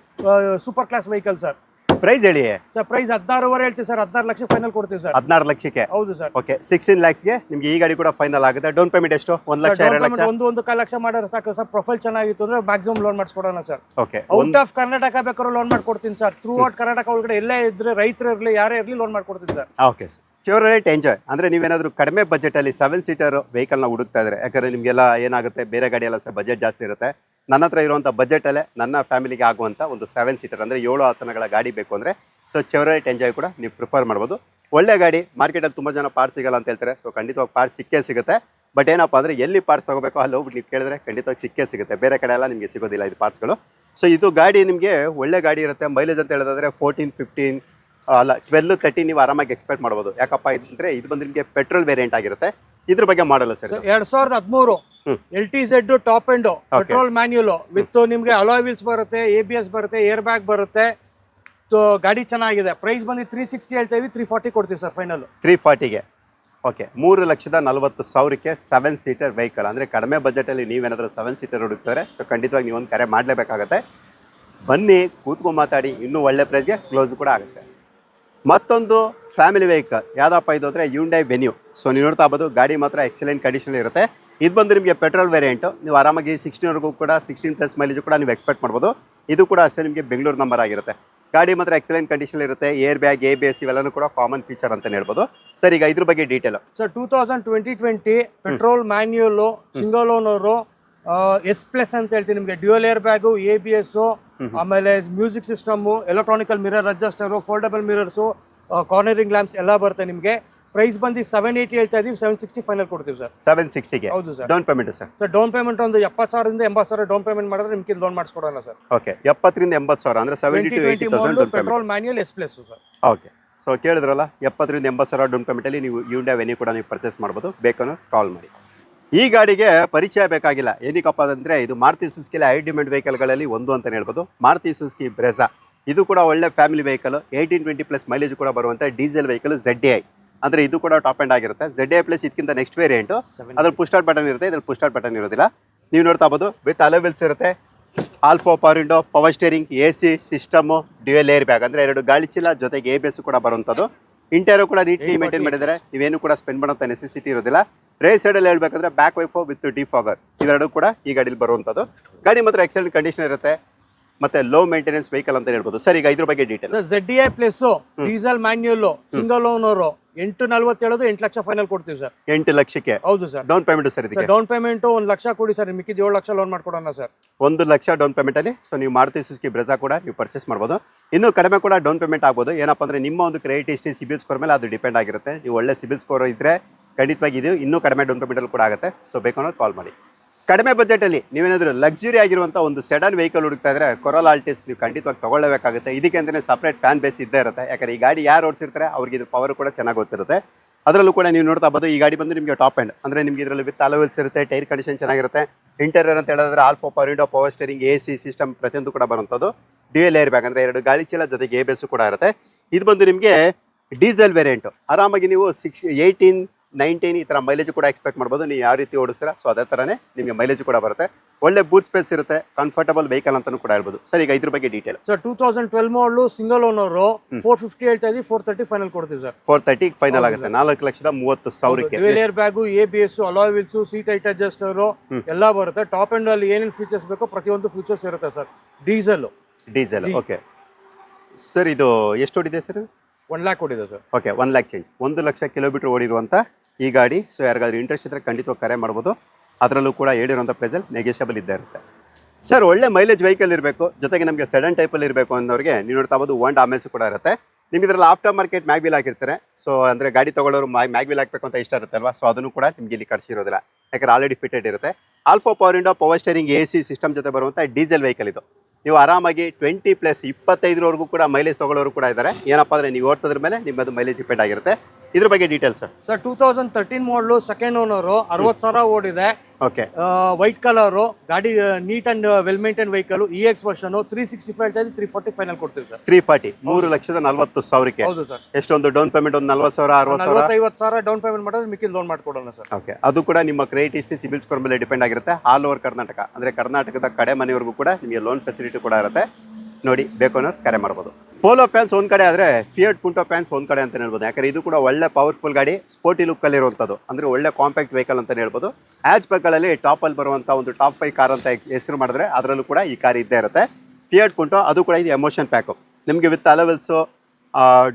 super class vehicle sir. Price ಹೇಳಿ. ಸರ್ ಪ್ರೈಸ್ ಹದಿನಾರುವರೆ ಹೇಳ್ತೀವಿ ಸರ್ ಹದಿನಾರು ಲಕ್ಷ ಫೈನಲ್ ಕೊಡ್ತೀವಿ ಸರ್. ಹದಿನಾರು ಲಕ್ಷಕ್ಕೆ? ಹೌದು ಸರ್. ಓಕೆ ಸಿಕ್ಸ್ಟೀನ್ ಲ್ಯಾಕ್ಸ್ಗೆ ನಿಮ್ಗೆ ಈ ಗಾಡಿ ಕೂಡ ಫೈನಲ್ ಆಗುತ್ತೆ. ಡೌನ್ ಪೇಮೆಂಟ್ ಎಷ್ಟು? ಒಂದು ಲಕ್ಷ ಎರಡು ಲಕ್ಷ? ಒಂದು ಒಂದು ಕಾಲು ಲಕ್ಷ ಮಾಡಿದ್ರೆ ಸಾಕು ಸರ್. ಪ್ರೊಫೈಲ್ ಚೆನ್ನಾಗಿತ್ತು ಅಂದ್ರೆ maximum loan ಮಾಡಿಸ್ಕೊಡೋಣ sir. Okay out of Karnataka ಬೇಕಾದ್ರೂ ಲೋನ್ ಮಾಡ್ಕೊಡ್ತೀನಿ ಸರ್. ಥ್ರೂ ಔಟ್ ಕರ್ನಾಟಕ ಒಳಗಡೆ ಎಲ್ಲೇ ಇದ್ರೆ ರೈತರು ಇರಲಿ ಯಾರೇ ಇರಲಿ ಲೋನ್ ಮಾಡ್ಕೊಡ್ತೀನಿ sir. Okay sir rate enjoy ಅಂದರೆ ನೀವೇನಾದರೂ ಕಡಿಮೆ ಬಜೆಟಲ್ಲಿ ಸೆವೆನ್ ಸೀಟರ್ ವೆಹಿಕಲ್ನ ಹುಡುಕ್ತಾ ಇದ್ದಾರೆ ಯಾಕಂದರೆ ನಿಮಗೆಲ್ಲ ಏನಾಗುತ್ತೆ? ಬೇರೆ ಗಾಡಿಯೆಲ್ಲ ಸಹ ಬಜೆಟ್ ಜಾಸ್ತಿ ಇರುತ್ತೆ. ನನ್ನ ಹತ್ರ ಇರುವಂಥ ಬಜೆಟಲ್ಲೇ ನನ್ನ ಫ್ಯಾಮಿಲಿಗೆ ಆಗುವಂಥ ಒಂದು ಸೆವೆನ್ ಸೀಟರ್ ಅಂದರೆ ಏಳು ಆಸನಗಳ ಗಾಡಿ ಬೇಕು ಅಂದರೆ ಸೊ ರೇಟ್ ಎಂಜಾಯ್ ಕೂಡ ನೀವು ಪ್ರಿಫರ್ ಮಾಡ್ಬೋದು. ಒಳ್ಳೆ ಗಾಡಿ ಮಾರ್ಕೆಟಲ್ಲಿ ತುಂಬ ಜನ ಪಾರ್ಟ್ ಸಿಗಲ್ಲ ಅಂತ ಹೇಳ್ತಾರೆ ಸೊ ಖಂಡಿತವಾಗಿ ಪಾರ್ಟ್ ಸಿಕ್ಕೇ ಸಿಗುತ್ತೆ. ಬಟ್ ಏನಪ್ಪ ಅಂದ್ರೆ ಎಲ್ಲಿ ಪಾರ್ಟ್ಸ್ ತೊಗೋಬೇಕು ಅಲ್ಲಿ ಹೋಗ್ಬಿಟ್ಟು ನೀವು ಕೇಳಿದ್ರೆ ಖಂಡಿತವಾಗಿ ಸಿಕ್ಕೇ ಸಿಗುತ್ತೆ. ಬೇರೆ ಕಡೆ ಎಲ್ಲ ನಿಮಗೆ ಸಿಗೋದಿಲ್ಲ ಇದು ಪಾರ್ಟ್ಸ್ಗಳು ಸೊ ಇದು ಗಾಡಿ ನಿಮಗೆ ಒಳ್ಳೆ ಗಾಡಿ ಇರುತ್ತೆ. ಮೈಲೇಜ್ ಅಂತ ಹೇಳೋದಾದರೆ ಫೋರ್ಟೀನ್ ಫಿಫ್ಟೀನ್ ಅಲ್ಲ ಟ್ವೆಲ್ ತರ್ಟಿ ನೀವು ಆರಾಮಾಗಿ ಎಕ್ಸ್ಪೆಕ್ಟ್ ಮಾಡ್ಬೋದು. ಯಾಕಪ್ಪ ಇದ್ರೆ ಇದು ಬಂದು ನಿಮಗೆ ಪೆಟ್ರೋಲ್ ವೇರಿಯಂಟ್ ಆಗಿರುತ್ತೆ. ಇದ್ರ ಬಗ್ಗೆ ಮಾಡಲ್ಲ ಸರ್ ಎರಡ್ ಸಾವಿರದ ಹದಿಮೂರು L T Z top end petrol manual with ನಿಮ್ಗೆ ಅಲಾಯ್ ವೀಲ್ಸ್ ಬರುತ್ತೆ ಎ ಬಿ ಎಸ್ ಬರುತ್ತೆ ಏರ್ ಬ್ಯಾಗ್ ಬರುತ್ತೆ ಗಾಡಿ ಚೆನ್ನಾಗಿದೆ. ಪ್ರೈಸ್ ಬಂದು ತ್ರೀ ಸಿಕ್ಸ್ಟಿ ಹೇಳ್ತೇವೆ ತ್ರೀ ಫಾರ್ಟಿ ಕೊಡ್ತೀವಿ ಸರ್ ಫೈನಲ್ ತ್ರೀ ಫಾರ್ಟಿಗೆ ಓಕೆ ಮೂರು ಲಕ್ಷದ ನಲವತ್ತು ಸಾವಿರಕ್ಕೆ ಸೆವೆನ್ ಸೀಟರ್ ವೆಹಿಕಲ್ ಅಂದ್ರೆ ಕಡಿಮೆ ಬಜೆಟ್ ಬಜೆಟಲ್ಲಿ ನೀವೇನಾದರೂ ಸೆವೆನ್ ಸೀಟರ್ ಹುಡುಕ್ತಾರೆ. ಸೊ ಖಂಡಿತವಾಗಿ ನೀವೊಂದು ಕರೆ ಮಾಡಲೇಬೇಕಾಗತ್ತೆ. ಬನ್ನಿ ಕೂತ್ಕೊಂಡು ಮಾತಾಡಿ. ಇನ್ನೂ ಒಳ್ಳೆ ಪ್ರೈಸ್ಗೆ ಕ್ಲೋಸ್ ಕೂಡ ಆಗುತ್ತೆ. ಮತ್ತೊಂದು ಫ್ಯಾಮಿಲಿ ವೆಹಿಕಲ್. ಯಾವ್ದಪ್ಪ ಇದು ಅಂದರೆ ಯುಂಡೈ ವೆನ್ಯೂ ಸೊ ನೀವು ನೋಡ್ತಾ ಬೋದು ಗಾಡಿ ಮಾತ್ರ ಎಕ್ಸಲೆಂಟ್ ಕಂಡೀಷನ್ ಇರುತ್ತೆ. ಇದು ಬಂದು ನಿಮಗೆ ಪೆಟ್ರೋಲ್ ವೇರಿಯಂಟು ನೀವು ಆರಾಮಾಗಿ ಸಿಕ್ಸ್ಟೀನ್ವರೆಗೂ ಕೂಡ ಸಿಕ್ಸ್ಟೀನ್ ಪ್ಲಸ್ ಮೈಲೇಜು ಕೂಡ ನೀವು ಎಕ್ಸ್ಪೆಕ್ಟ್ ಮಾಡ್ಬೋದು. ಇದು ಕೂಡ ಅಷ್ಟೇ ನಿಮಗೆ ಬೆಂಗಳೂರು ನಂಬರ್ ಆಗಿರುತ್ತೆ. ಗಾಡಿ ಮಾತ್ರ ಎಕ್ಸಲೆಂಟ್ ಕಂಡೀಷನ್ ಇರುತ್ತೆ. Air bag A B S ಇವೆಲ್ಲನೂ ಕೂಡ ಕಾಮನ್ ಫೀಚರ್ ಅಂತಲೇ ಹೇಳ್ಬೋದು. ಸರ್ ಈಗ ಇದ್ರ ಬಗ್ಗೆ detail sir two thousand twenty twenty petrol manual single owner S plus ಅಂತ ಹೇಳ್ತೀನಿ ನಿಮಗೆ. Dual air bag A B S hmm. ಆಮೇಲೆ music system electronical mirror adjuster foldable mirrors cornering lamps ಎಲ್ಲ ಬರುತ್ತೆ ನಿಮಗೆ. ಪ್ರೈಸ್ ಬಂದು ಸೆವೆನ್ ಏಯ್ಟಿ ಹೇಳ್ತಾ ಇದೀವಿ ಸೆವೆನ್ ಸಿಕ್ಸ್ಟಿ ಫೈನಲ್ ಕೊಡ್ತೀವಿ ಸರ್ ಸೆವೆನ್ ಸಿಕ್ಸ್ಟಿಗೆ ಹೌದು sir down payment sir? Sir down payment ಒಂದು ಎಪ್ಪತ್ತು ಸಾವಿರದಿಂದ ಎಂಬತ್ತು ಸಾವಿರ ಡೌನ್ ಪೇಮೆಂಟ್ ಮಾಡಿದ್ರೆ ನಿಮಗೆ ಲೋನ್ ಮಾಡಿಸ್ಕೊಡೋಣ ಸರ್ ಓಕೆ ಎಪ್ಪತ್ತರಿಂದ ಎಂಬತ್ತು ಸಾವಿರ ಅಂದ್ರೆ seventy twenty petrol manual S plus sir okay so ಕೇಳಿದ್ರಲ್ಲ ಎಪ್ಪತ್ತರಿಂದ ಎಂಬತ್ತು ಸಾವಿರ ಡೌನ್ ಪೇಮೆಂಟಲ್ಲಿ ನೀವು ಯೂಂಡಾ ವೆನ್ಯೂ ಕೂಡ ನೀವು ಪರ್ಚೇಸ್ ಮಾಡ್ಬೋದು. ಬೇಕನ್ನೋ ಕಾಲ್ ಮಾಡಿ. ಈ ಗಾಡಿಗೆ ಪರಿಚಯ ಬೇಕಾಗಿಲ್ಲ. ಏನಕ್ಕಪ್ಪ ಅಂದರೆ ಇದು ಮಾರುತಿ ಸುಸ್ಕಿಲ ಹೈ ಡಿಮ್ಯಾಂಡ್ ವೆಹಿಕಲ್ಗಳಲ್ಲಿ ಒಂದು ಅಂತಲೇ ಹೇಳ್ಬೋದು. Maruti Suzuki Brezza. ಇದು ಕೂಡ ಒಳ್ಳೆ family vehicle. Eighteen twenty plus mileage ಕೂಡ ಬರುವಂಥ ಡೀಸೆಲ್ ವೆಹಿಕಲ್ ಝೆಡ್ ಐ ಅಂದರೆ ಇದು ಕೂಡ ಟಾಪ್ ಎಂಡ್ ಆಗಿರುತ್ತೆ. ಝೆಡ್ ಐ ಪ್ಲಸ್ ಇದಕ್ಕಿಂತ ನೆಕ್ಸ್ಟ್ ವೇರಿಯಂಟು. ಅದ್ರಲ್ಲಿ ಪುಸ್ಟಾರ್ಟ್ ಬಟನ್ ಇರುತ್ತೆ. ಇದ್ರಲ್ಲಿ ಪುಸ್ಟಾರ್ಟ್ ಬಟನ್ ಇರೋದಿಲ್ಲ. ನೀವು ನೋಡ್ತಾ ಬೋದು ವಿತ್ ಅಲೋವೆಲ್ಸ್ ಇರುತ್ತೆ. All four power window power steering A C system dual air bag. ಅಂದರೆ ಎರಡು ಗಾಳಿ ಚೀಲ ಜೊತೆಗೆ ಎ ಬೇಸ್ ಕೂಡ ಬರುವಂಥದ್ದು. ಇಂಟೀರಿಯರ್ ಕೂಡ ನೀಟ್ಲಿ ಮೇಂಟೈನ್ ಮಾಡಿದ್ದಾರೆ. ನೀವೇನು ಕೂಡ ಸ್ಪೆಂಡ್ ಮಾಡೋಂಥ ನೆಸೆಸಿಟಿ ಇರೋದಿಲ್ಲ. ರೇಸ್ ಸೈಡಲ್ಲಿ ಹೇಳ್ಬೇಕಂದ್ರೆ ಬ್ಯಾಕ್ ವೈಫೋ ವಿತ್ ಡಿಫಾಗರ್ ಇವೆರಡೂ ಕೂಡ ಈ ಗಾಡಿಲಿ ಬರುವಂಥದ್ದು. ಗಾಡಿ ಮಾತ್ರ ಎಕ್ಸಲೆಂಟ್ ಕಂಡೀಷನ್ ಇರುತ್ತೆ. ಮತ್ತೆ ಲೋ ಮೇಂಟೆನೆನ್ಸ್ ವೆಹಿಕಲ್ ಅಂತ ಹೇಳ್ಬೋದು. ಸರ್ ಈಗ ಇದ್ರ ಬಗ್ಗೆ detail sir Z I plus diesel manual single owner ಎಂಟು ಹೇಳೋದು ಎಂಟು ಲಕ್ಷ ಫೈನಲ್ ಕೊಡ್ತೀವಿ ಸರ್. ಎಂಟು ಲಕ್ಷಕ್ಕೆ? ಹೌದು sir. Down payment sir sir ಇದಕ್ಕೆ ಡೌನ್ ಪೇಮೆಂಟ್ ಒಂದು ಲಕ್ಷ ಕೊಡಿ ಸರ್ ಮಿಕ್ಕಿದ ಏಳು ಲಕ್ಷ ಲೋನ್ ಮಾಡ್ಕೊಡೋಣ ಸರ್. ಒಂದು ಲಕ್ಷ ಡೌನ್ ಪೇಮೆಂಟ್ ಅಲ್ಲಿ ಸೊ ನೀವು ಮಾರುತಿ ಸುಸ್ಕಿ ಬ್ರೆಜಾ ಕೂಡ ನೀವು ಪರ್ಚೇಸ್ ಮಾಡ್ಬೋದು. ಇನ್ನು ಕಡಿಮೆ ಕೂಡ ಡೌನ್ ಪೇಮೆಂಟ್ ಆಗ್ಬೋದು. ಏನಪ್ಪ ಅಂದ್ರೆ ನಿಮ್ಮ ಒಂದು ಕ್ರೆಡಿಟ್ ಹಿಸ್ಟ್ರಿ ಸಿಬಿಲ್ ಸ್ಕೋರ್ ಮೇಲೆ ಅದು ಡಿಪೆಂಡ್ ಆಗಿರುತ್ತೆ. ನೀವು ಒಳ್ಳೆ ಸಿಬಿಲ್ ಸ್ಕೋರ್ ಇದ್ರೆ ಖಂಡಿತವಾಗಿ ಇದು ಇನ್ನೂ ಕಡಿಮೆ ಡೌನ್ ಪೇಮೆಂಟಲ್ಲಿ ಕೂಡ ಆಗುತ್ತೆ. ಸೊ ಬೇಕು ಅನ್ನೋದು ಕಾಲ್ ಮಾಡಿ. ಕಡಿಮೆ ಬಜೆಟ್ ಅಲ್ಲಿ ನೀವೇನಾದ್ರೂ ಲಕ್ಸುರಿ ಆಗಿರುವಂಥ ಒಂದು ಸೆಡನ್ ವೆಹಿಕಲ್ ಹುಡುಕ್ತಾ ಇದ್ರೆ ಕೊರಲ್ ಆಲ್ಟಿಸ್ ನೀವು ಖಂಡಿತವಾಗಿ ತಗೊಳ್ಳೇಬೇಕಾಗುತ್ತೆ. ಇದಕ್ಕೆ ಅಂತಾನೆ ಸಪ್ರೇಟ್ ಫ್ಯಾನ್ ಬೇಸ್ ಇದ್ದೇ ಇರುತ್ತೆ. ಯಾಕಂದ್ರೆ ಈ ಗಾಡಿ ಯಾರು ಓಡಿಸಿರ್ತಾರೆ ಅವ್ರಿಗೆ ಇದು ಪವರ್ ಕೂಡ ಚೆನ್ನಾಗಿ ಗೊತ್ತಿರುತ್ತೆ. ಅದರಲ್ಲೂ ಕೂಡ ನೀವು ನೋಡ್ತಾ ಬೋದು ಈ ಗಾಡಿ ಬಂದು ನಿಮಗೆ ಟಾಪ್ ಎಂಡ್ ಅಂದ್ರೆ ನಿಮಗೆ ಇದರಲ್ಲಿ ವಿತ್ ಅಲವೆಲ್ಸ್ ಇರುತ್ತೆ ಟೈರ್ ಕಂಡೀಷನ್ ಚೆನ್ನಾಗಿರುತ್ತೆ. ಇಂಟೀರಿಯರ್ ಅಂತ ಹೇಳಿದ್ರೆ all four power window power steering A C system ಪ್ರತಿಯೊಂದು ಕೂಡ ಬರುವಂಥದ್ದು. ಡ್ಯೂಯಲ್ ಏರ್ ಬ್ಯಾಗ್ ಅಂದ್ರೆ ಎರಡು ಗಾಳಿ ಚೀಲ ಜೊತೆಗೆ ಎ ಬೇಸು ಕೂಡ ಇರುತ್ತೆ. ಇದು ಬಂದು ನಿಮಗೆ ಡೀಸೆಲ್ ವೇರಿಯಂಟ್ ಆರಾಮಾಗಿ ನೀವು ಸಿಕ್ಸ್ ಏಯ್ಟೀನ್ ನೈನ್ಟೀನ್ ಈ ಥರ ಮೈಲೇಜ್ ಕೂಡ ಎಕ್ಸ್ಪೆಕ್ಟ್ ಮಾಡ್ಬೋದು. ನೀವು ಯಾವ ರೀತಿ ಓಡಿಸ್ತೀರಾ ಸೊ ಅದೇ ಥರನೇ ನಿಮಗೆ ಮೈಲೇಜ್ ಕೂಡ ಬರುತ್ತೆ. ಒಳ್ಳೆ ಬೂತ್ ಸ್ಪೇಸ್ ಇರುತ್ತೆ ಕಂಫರ್ಟಬಲ್ ವೆಹಿಕಲ್ ಅಂತಾನೂ ಕೂಡ ಹೇಳ್ಬೋದು. ಸರ್ ಈಗ ಇದ್ರ ಬಗ್ಗೆ detail sir two thousand twelve model single owner. Four fifty ಹೇಳ್ತಾ ಇದ್ದೀವಿ ಫೋರ್ ತರ್ಟಿ ಫೈನಲ್ ಕೊಡ್ತೀವಿ ಸರ್ ಫೋರ್ ತರ್ಟಿ ಫೈನಲ್ ಆಗುತ್ತೆ. ನಾಲ್ಕು ಲಕ್ಷದ ಮೂವತ್ತು ಸಾವಿರಕ್ಕೆ. Air bag A B S alloy wheels seat height adjuster ಎಲ್ಲ ಬರುತ್ತೆ. ಟಾಪ್ ಎಂಡ್ ಅಲ್ಲಿ ಏನೇನು ಫೀಚರ್ಸ್ ಬೇಕೋ ಪ್ರತಿಯೊಂದು ಫೀಚರ್ಸ್ ಇರುತ್ತೆ sir diesel diesel okay sir ಇದು ಎಷ್ಟು ಹೊಡಿದೆ ಸರ್ ಒನ್ ಲ್ಯಾಕ್ ಓಡಿದೆ sir okay one lakh change ಒಂದು ಲಕ್ಷ ಕಿಲೋಮೀಟರ್ ಓಡಿರುವಂಥ ಈ ಗಾಡಿ ಸೊ ಯಾರಿಗಾದ್ರೂ ಇಂಟ್ರೆಸ್ಟ್ ಇದ್ದರೆ ಖಂಡಿತವಾಗಿ ಕರೆ ಮಾಡ್ಬೋದು. ಅದರಲ್ಲೂ ಕೂಡ ಹೇಳಿರುವಂಥ ಪ್ರೈಸಲ್ಲಿ ನೆಗೆಷಬಲ್ ಇದ್ದೇ ಇರುತ್ತೆ. ಸರ್ ಒಳ್ಳೆ ಮೈಲೇಜ್ ವೆಹಿಕಲ್ ಇರಬೇಕು, ಜೊತೆಗೆ ನಮಗೆ ಸಡನ್ ಟೈಪಲ್ಲಿ ಇರಬೇಕು ಅನ್ನೋರಿಗೆ ನೀವು ನೋಡ್ತಾ ಹೋಗೋದು ಒನ್ ಡಾಮೆನ್ಸ್ ಕೂಡ ಇರುತ್ತೆ. ನಿಮ್ಗೆ ಇದರಲ್ಲಿ ಆಫ್ಟರ್ ಮಾರ್ಕೆಟ್ ಮ್ಯಾಗ್ವಿಲ್ ಹಾಕಿರ್ತಾರೆ ಸೊ ಅಂದರೆ ಗಾಡಿ ತೊಗೊಳ್ಳೋರು ಮ್ಯಾಗ್ವಿಲ್ ಹಾಕಬೇಕು ಅಂತ ಇಷ್ಟ ಇರುತ್ತೆ ಅಲ್ವಾ? ಸೊ ಅದನ್ನು ಕೂಡ ನಿಮ್ಗೆ ಇಲ್ಲಿ ಕಳಿಸಿರೋದಿಲ್ಲ. ಯಾಕಂದ್ರೆ ಆಲ್ರೆಡಿ ಫಿಟೆಡ್ ಇರುತ್ತೆ. All four power window power steering A C system ಜೊತೆ ಬರುವಂಥ ಡೀಸೆಲ್ ವೆಹಿಕಲ್ ಇದು. ನೀವು ಆರಾಮಾಗಿ ಟ್ವೆಂಟಿ ಪ್ಲಸ್ ಇಪ್ಪತ್ತೈದರವರೆಗೂ ಕೂಡ ಮೈಲೇಜ್ ತೊಗೊಳ್ಳೋರು ಕೂಡ ಇದ್ದಾರೆ. ಏನಪ್ಪ ಅಂದರೆ ನೀವು ಓಡಿಸೋದ್ರ ಮೇಲೆ ನಿಮ್ಮದು ಮೈಲೇಜ್ ಡಿಪೆಂಡ್ ಆಗಿರುತ್ತೆ. ಇದ್ರ ಬಗ್ಗೆ details sir two thousand thirteen model second owner ಅರವತ್ತು ಸಾವಿರ ಓಡಿದೆ. ಓಕೆ ವೈಟ್ ಕಲರು ಗಾಡಿ neat and well maintain vehicle E X version three sixty five three forty final ಕೊಡ್ತೀವಿ ಸರ್ ತ್ರೀ ಫಾರ್ಟಿ ಮೂರು ಲಕ್ಷದ ನಲ್ವತ್ತು ಸಾವಿರಕ್ಕೆ. ಹೌದು ಸರ್ ಎಷ್ಟೊಂದು ಡೌನ್ ಪೇಮೆಂಟ್ ಒಂದು ನಲ್ವತ್ತು ಸಾವಿರ ಅರವತ್ತು ಸಾವಿರ? ಐವತ್ತು ಸಾವಿರ ಡೌನ್ ಪೇಮೆಂಟ್ ಮಾಡಿದ್ರೆ ಮಿಕ್ಕಿದ ಲೋನ್ ಮಾಡ್ಕೊಡೋಣ ಸರ್ ಓಕೆ ಅದು ಕೂಡ ನಿಮ್ಮ ಕ್ರೆಡಿಟ್ ಹಿಸ್ಟ್ರಿ ಸಿಬಿಲ್ ಸ್ಕೋರ್ ಮೇಲೆ ಡಿಪೆಂಡ್ ಆಗಿರುತ್ತೆ. ಆಲ್ ಓವರ್ ಕರ್ನಾಟಕ ಅಂದರೆ ಕರ್ನಾಟಕದ ಕಡೆ ಮನೆಯವರೆಗೂ ಕೂಡ ನಿಮಗೆ ಲೋನ್ ಫೆಸಿಲಿಟಿ ಕೂಡ ಇರುತ್ತೆ. ನೋಡಿ ಬೇಕು ಅನ್ನೋರು ಕರೆ ಮಾಡ್ಬೋದು. ಪೋಲೋ ಫ್ಯಾನ್ಸ್ ಒಂದ್ ಕಡೆ ಆದರೆ ಫಿಯಟ್ ಪುಂಟೋ ಫ್ಯಾನ್ಸ್ ಒಂದ್ ಕಡೆ ಅಂತ ಹೇಳ್ಬೋದು. ಯಾಕಂದ್ರೆ ಇದು ಕೂಡ ಒಳ್ಳೆ ಪವರ್ಫುಲ್ ಗಾಡಿ ಸ್ಪೋರ್ಟಿ ಲುಕ್ಕಲ್ಲಿ ಇರುವಂಥದ್ದು ಅಂದರೆ ಒಳ್ಳೆ ಕಾಂಪ್ಯಾಕ್ಟ್ ವೆಹಿಕಲ್ ಅಂತ ಹೇಳ್ಬೋದು. ಹ್ಯಾಚ್ ಟಾಪ್ ಟಾಪಲ್ಲಿ ಬರುವಂಥ ಒಂದು ಟಾಪ್ ಫೈವ್ ಕಾರ್ ಅಂತ ಹೆಸರು ಮಾಡಿದ್ರೆ ಅದರಲ್ಲೂ ಕೂಡ ಈ ಕಾರ್ ಇದ್ದೇ ಇರುತ್ತೆ. ಫಿಯಟ್ ಪುಂಟೋ ಅದು ಕೂಡ ಇದು ಎಮೋಷನ್ ಪ್ಯಾಕು ನಿಮಗೆ with alloy wheels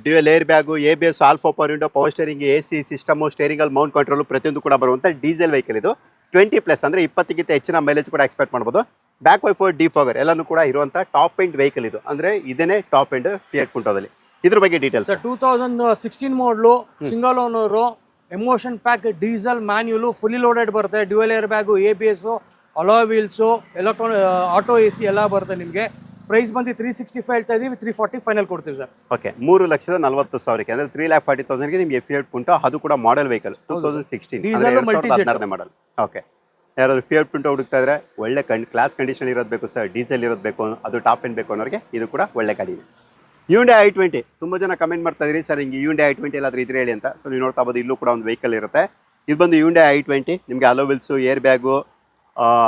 dual air bag A B S all four power window power steering A C system ಸ್ಟೇರಿಂಗಲ್ಲಿ mount control ಪ್ರತಿಯೊಂದು ಕೂಡ ಬರುವಂಥ ಡೀಸೆಲ್ ವೆಹಿಕಲ್ ಇದು. ಟ್ವೆಂಟಿ ಪ್ಲಸ್ ಅಂದರೆ ಇಪ್ಪತ್ತಿಗಿಂತ ಹೆಚ್ಚಿನ ಮೈಲೇಜ್ ಕೂಡ ಎಕ್ಸ್ಪೆಕ್ಟ್ ಮಾಡ್ಬೋದು. Back wiper defogger ಎಲ್ಲನೂ ಕೂಡ ಇರುವಂಥ ಟಾಪ್ ಎಂಡ್ ವೆಹಿಕಲ್ ಇದು. ಅಂದರೆ ಇದೇನೆ ಟಾಪ್ ಎಂಡ್ ಫಿಯಟ್ ಕುಂಟೋದಲ್ಲಿ ಇದ್ರ ಬಗ್ಗೆ details two thousand sixteen model single owner emotion pack diesel manual fully loaded ಬರುತ್ತೆ. Dual air bag A B S alloy wheels electronic auto A C ಎಲ್ಲ ಬರುತ್ತೆ ನಿಮಗೆ. ಪ್ರೈಸ್ ಬಂದು ತ್ರೀ ಸಿಕ್ಸ್ಟಿ ಫೈವ್ ಹೇಳ್ತಾ ಇದೀವಿ ತ್ರೀ ಫಾರ್ಟಿ ಫೈನಲ್ ಕೊಡ್ತೀವಿ sir. Okay ಮೂರು ಲಕ್ಷದ ನಲವತ್ತು ಸಾವಿರಕ್ಕೆ ಅಂದರೆ ತ್ರೀ ಲ್ಯಾಕ್ ಫಾರ್ಟಿ ತೌಸಂಡ್ಗೆ ನಿಮಗೆ ಫಿಯಟ್ ಕುಂಟೋ ಅದು ಕೂಡ model vehicle two. Thousand sixteen. Model okay ಯಾರಾದ್ರು ಫಿಯರ್ ಪ್ರಿಂಟ್ ಹುಡುಕ್ತಾ ಇದ್ರೆ ಒಳ್ಳೆ ಕಂಡ್ ಕ್ಲಾಸ್ ಕಂಡೀಷನ್ ಇರೋದು ಬೇಕು ಸರ್ ಡೀಸೆಲ್ ಇರೋದು ಬೇಕು ಅದು ಟಾಪ್ ಎಂಡ್ ಬೇಕು ಅನ್ನೋರಿಗೆ ಇದು ಕೂಡ ಒಳ್ಳೆ ಗಾಡಿ ಇದೆ. ಯುಂಡೆ ಐ ಟ್ವೆಂಟಿ ತುಂಬ ಜನ ಕಮೆಂಟ್ ಮಾಡ್ತಾ ಇದ್ರಿ ಸರ್ ಹಿಂಗೆ ಯುಂಡೆ ಐ ಟ್ವೆಂಟಿ ಎಲ್ಲಾದ್ರೂ ಇದ್ರೆ ಹೇಳಿ ಅಂತ. ಸೊ ನೀವು ನೋಡ್ತಾ ಬೋದು ಇಲ್ಲೂ ಕೂಡ ಒಂದು ವೆಹಿಕಲ್ ಇರುತ್ತೆ. ಇದು ಬಂದು ಯುಂಡೆ ಐ ಟ್ವೆಂಟಿ ನಿಮಗೆ ಅಲೋವಿಲ್ಸು ಏರ್ ಬ್ಯಾಗು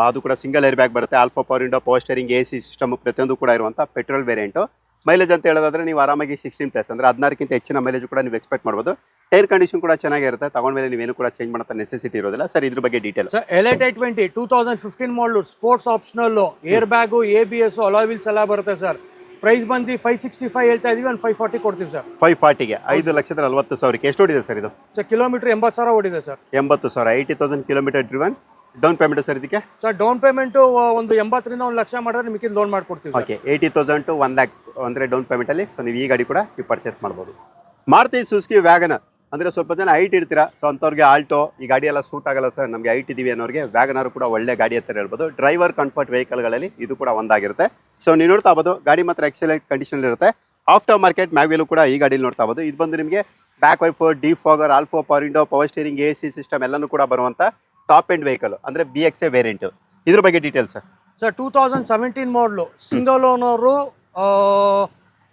ಅದು ಕೂಡ ಸಿಂಗಲ್ ಏರ್ ಬ್ಯಾಗ್ ಬರುತ್ತೆ. All four power window power steering A C system ಪ್ರತಿಯೊಂದು ಕೂಡ ಇರುವಂಥ ಪೆಟ್ರೋಲ್ ವೇರಿಯಂಟು ಮೈಲೇಜ್ ಅಂತ ಹೇಳೋದಾದ್ರೆ ನೀವು ಆರಾಮಾಗಿ ಸಿಕ್ಸ್ಟೀನ್ ಪ್ಲಸ್ ಅಂದರೆ ಹದಿನಾರಕ್ಕಿಂತ ಹೆಚ್ಚಿನ ಮೈಲೇಜ್ ಕೂಡ ನೀವು ಎಕ್ಸ್ಪೆಕ್ಟ್ ಮಾಡ್ಬೋದು. ಟೈರ್ ಕಂಡೀಷನ್ ಕೂಡ ಚೆನ್ನಾಗಿರುತ್ತೆ. ತಗೊಂಡ್ಮೇಲೆ ನೀವೇನು ಕೂಡ ಚೇಂಜ್ ಮಾಡೋ ನೆಸೆಸಿಟಿ ಇರೋದಿಲ್ಲ. ಸರ್ ಇದ್ರ ಬಗ್ಗೆ detail sir L I twenty two thousand fifteen model sports optional air bag A B S alloy wheels ಎಲ್ಲ ಬರುತ್ತೆ ಸರ್ ಪ್ರೈಸ್ ಬಂದು ಫೈವ್ ಸಿಕ್ಸ್ಟಿ ಫೈವ್ ಹೇಳ್ತಾ ಇದೀವಿ ಒಂದು ಫೈವ್ ಫಾರ್ಟಿ ಕೊಡ್ತೀವಿ ಸರ್ ಫೈವ್ ಫಾರ್ಟಿಗೆ ಐದು ಲಕ್ಷದ ನಲವತ್ತು ಸಾವಿರಕ್ಕೆ. ಎಷ್ಟು ಓಡಿದೆ ಸರ್ ಇದು? ಸರ್ ಕಿಲೋಮೀಟರ್ ಎಂಬತ್ತು ಸಾವಿರ ಓಡಿದೆ ಸರ್ ಎಂಬತ್ತು ಸಾವಿರ. Eighty thousand kilometre driven down payment sir ಇದಕ್ಕೆ? ಸರ್ ಡೌನ್ ಪೇಮೆಂಟ್ ಒಂದು ಎಂಬತ್ತರಿಂದ ಒಂದು ಲಕ್ಷ ಮಾಡಿದ್ರೆ ನಿಮಗೆ ಲೋನ್ ಮಾಡ್ಕೊಡ್ತೀವಿ okay eighty thousand to one lakh ಅಂದರೆ ಡೌನ್ ಪೇಮೆಂಟಲ್ಲಿ ಸೊ ನೀವು ಈ ಗಾಡಿ ಕೂಡ ನೀವು ಪರ್ಚೇಸ್ ಮಾಡ್ಬೋದು. ಮಾರುತಿ ಸುಸ್ಕಿ ವ್ಯಾಗನರ್ ಅಂದರೆ ಸ್ವಲ್ಪ ಜನ ಹೈಟ್ ಇರ್ತೀರಾ ಸೊ ಅಂಥವ್ರಿಗೆ ಆಲ್ಟೋ ಈ ಗಾಡಿ ಎಲ್ಲ ಸೂಟ್ ಆಗಲ್ಲ ಸರ್ ನಮಗೆ ಹೈಟ್ ಇದೀವಿ ಅನ್ನೋರಿಗೆ ವ್ಯಾಗನರು ಕೂಡ ಒಳ್ಳೆ ಗಾಡಿ ಅಂತ ಹೇಳ್ಬೋದು. ಡ್ರೈವರ್ ಕಂಫರ್ಟ್ ವೆಹಿಕಲ್ಗಳಲ್ಲಿ ಇದು ಕೂಡ ಒಂದಾಗಿರುತ್ತೆ. ಸೊ ನೀವು ನೋಡ್ತಾ ಬೋದು ಗಾಡಿ ಮಾತ್ರ ಎಕ್ಸಲೆಂಟ್ ಕಂಡೀಷನ್ ಇರುತ್ತೆ. ಆಫ್ಟರ್ ಮಾರ್ಕೆಟ್ ಮ್ಯಾಗ್ವೇಲು ಕೂಡ ಈ ಗಾಡಿಲಿ ನೋಡ್ತಾ ಬೋದು ಇದು ಬಂದು ನಿಮಗೆ back wiper defogger all four power window power steering A C system ಎಲ್ಲನೂ ಕೂಡ ಬರುವಂಥ ಟಾಪ್ ಎಂಡ್ ವೆಹಿಕಲ್ ಅಂದ್ರೆ ಬಿ ಎಕ್ಸ್ ಎ ವೇರಿಯಂಟ್ ಇದ್ರ ಬಗ್ಗೆ details sir sir two thousand seventeen model single owner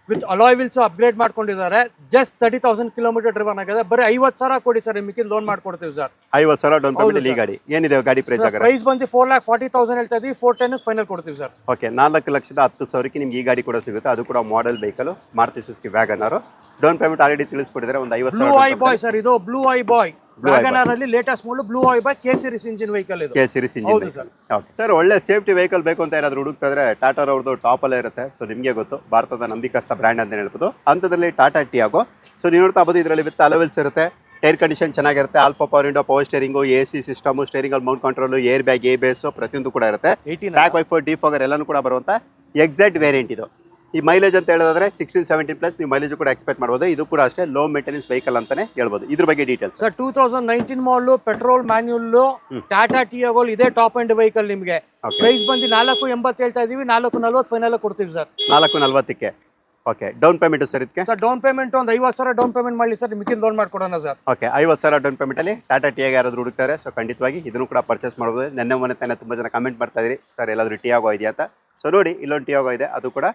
with alloy wheels upgrade ಮಾಡ್ಕೊಂಡಿದ್ದಾರೆ. Just thirty thousand kilometre driven ಆಗಿದೆ. ಬರೀ ಐವತ್ತು ಸಾವಿರ ಕೊಡಿ ಸರ್ ನಿಮಗೆ ಲೋನ್ ಮಾಡ್ಕೊಡ್ತೀವಿ ಸರ್ ಐವತ್ತು ಸಾವಿರ ಡೌನ್ ಪೇಮೆಂಟ್ ಈ ಗಾಡಿ. ಏನಿದೆ ಗಾಡಿ ಪ್ರೈಸ್ ಪ್ರೈಸ್ ಬಂದು ಫೋರ್ ಲ್ಯಾಕ್ ಫಾರ್ಟಿ ತೌಸಂಡ್ ಹೇಳ್ತಾ ಇದ್ದೀವಿ ಫೋರ್ ಟೆನ್ ಫೈನಲ್ ಕೊಡ್ತೀವಿ ಸರ್ ಓಕೆ ನಾಲ್ಕು ಲಕ್ಷದ ಹತ್ತು ಸಾವಿರಕ್ಕೆ ನಿಮ್ಗೆ ಈ ಗಾಡಿ ಕೂಡ ಸಿಗುತ್ತೆ. ಅದು ಕೂಡ ಮಾಡೆಲ್ ವೆಹಿಕಲ್ ಮಾರುತಿ ಸುಸ್ಕಿ ಅವರು ಡೌನ್ ಪೇಮೆಂಟ್ ಆಲ್ರೆಡಿ ತಿಳಿಸ್ಕೊಟ್ಟಿದ್ದಾರೆ. ಒಂದು ಐವತ್ತು ಬ್ಲೂ ಐ ಬಾಯ್ ಸರ್ ಇದು ಬ್ಲೂ ಐ ಬಾಯ್. ವ್ಯಾಗನರ್ ಅಲ್ಲಿ ಲೇಟೆಸ್ಟ್ ಬ್ಲೂ ಆಯ್ ಬೈ ಕೆ ಸಿರೀಸ್ ಇಂಜಿನ್ ವೆಹಿಕಲ್ ಇದು. ಕೆ ಸಿರೀಸ್ ಹೌದು ಇಂಜಿನ್ ಸರ್. ಒಳ್ಳೆ ಸೇಫ್ಟಿ ವೆಹಿಕಲ್ ಬೇಕು ಅಂತ ಏನಾದ್ರು ಹುಡುಕ್ತಾ ಇದ್ರೆ ಟಾಟಾ ಅವ್ರದ್ದು ಟಾಪ್ ಅಲ್ಲೇ ಇರುತ್ತೆ. ಸೊ ನಿಮಗೆ ಗೊತ್ತು. ಭಾರತದ ನಂಬಿಕಸ್ಥ ಬ್ರ್ಯಾಂಡ್ ಅಂತ ಹೇಳ್ಬೋದು. ಅಂಥದ್ರಲ್ಲಿ ಟಾಟಾ ಟಿಯಾಗೋ ಸೊ ನೀವು ನೋಡ್ತಾ ಬೋದು ಇದರಲ್ಲಿ ವಿತ್ ಅಲವೆಲ್ಸ್ ಇರುತ್ತೆ. ಟೈರ್ ಕಂಡೀಷನ್ ಚೆನ್ನಾಗಿರುತ್ತೆ. All four power window power steering A C system steering ಅಲ್ಲಿ mount control air bag A B S ಪ್ರತಿಯೊಂದು ಕೂಡ ಇರುತ್ತೆ. ಬ್ಯಾಕ್ ವೈಫ್ ಡಿ ಫೋಗರ್ ಎಲ್ಲನೂ ಕೂಡ ಬರುವಂಥ ಎಕ್ಸಾಕ್ಟ್ ವೇರಿಯಂಟ್ ಇದು. ಈ ಮೈಲೇಜ್ ಅಂತ ಹೇಳೋದಾದ್ರೆ ಸಿಕ್ಸ್ಟೀನ್ ಸೆವೆಂಟೀನ್ ಪ್ಲಸ್ ನೀವು ಮೈಲೇಜ್ ಕೂಡ ಎಕ್ಸ್ಪೆಕ್ಟ್ ಮಾಡ್ಬೋದು. ಇದು ಕೂಡ ಅಷ್ಟೇ ಲೋ ಮೇಂಟೆನೆನ್ಸ್ ವೆಹಿಕಲ್ ಅಂತಾನೆ ಹೇಳ್ಬೋದು. ಇದ್ರ ಬಗ್ಗೆ details sir two thousand nineteen model petrol manual. Tata ಟಿಯಾಗೋಲ್ ಇದೇ ಟಾಪ್ ಎಂಡ್ ವೆಹಿಕಲ್ ನಿಮಗೆ. ಪ್ರೈಸ್ ಬಂದು ನಾಲ್ಕು ಎಂಬತ್ತು ಹೇಳ್ತಾ ಇದೀವಿ ನಾಲ್ಕು ನಲ್ವತ್ತು ಫೈನಲ್ ಕೊಡ್ತೀವಿ ಸರ್ ನಾಲ್ಕು ನಲ್ವತ್ತಕ್ಕೆ. ಓಕೆ ಡೌನ್ ಪೇಮೆಂಟ್ ಸರ್ ಇದಕ್ಕೆ? ಸರ್ ಡೌನ್ ಪೇಮೆಂಟ್ ಒಂದು ಐವತ್ತು ಸಾವಿರ ಡೌನ್ ಪೇಮೆಂಟ್ ಮಾಡಿ ಸರ್ ಮಿಕ್ಕಿನ ಲೋನ್ ಮಾಡ್ಕೊಡೋಣ ಸರ್ ಓಕೆ ಐವತ್ತು ಸಾವಿರ ಡೌನ್ ಪೇಮೆಂಟಲ್ಲಿ ಟಾಟಾ ಟಿಯಾಗ ಯಾರಾದ್ರು ಹುಡುಕ್ತಾರೆ ಸೊ ಖಂಡಿತವಾಗಿ ಇದನ್ನು ಕೂಡ ಪರ್ಚೇಸ್ ಮಾಡ್ಬೋದು. ನೆನ್ನೆ ಮೊನ್ನೆ ತಾನೇ ತುಂಬ ಜನ ಕಮೆಂಟ್ ಮಾಡ್ತಾ ಇದ್ರಿ ಸರ್ ಎಲ್ಲಾದರೂ ಟಿಯಾಗೋ ಇದೆಯಾ ಅಂತ? ಸೊ ನೋಡಿ ಇಲ್ಲೊಂದು ಟಿಯಾಗೋ ಇದೆ ಅದು ಕೂಡ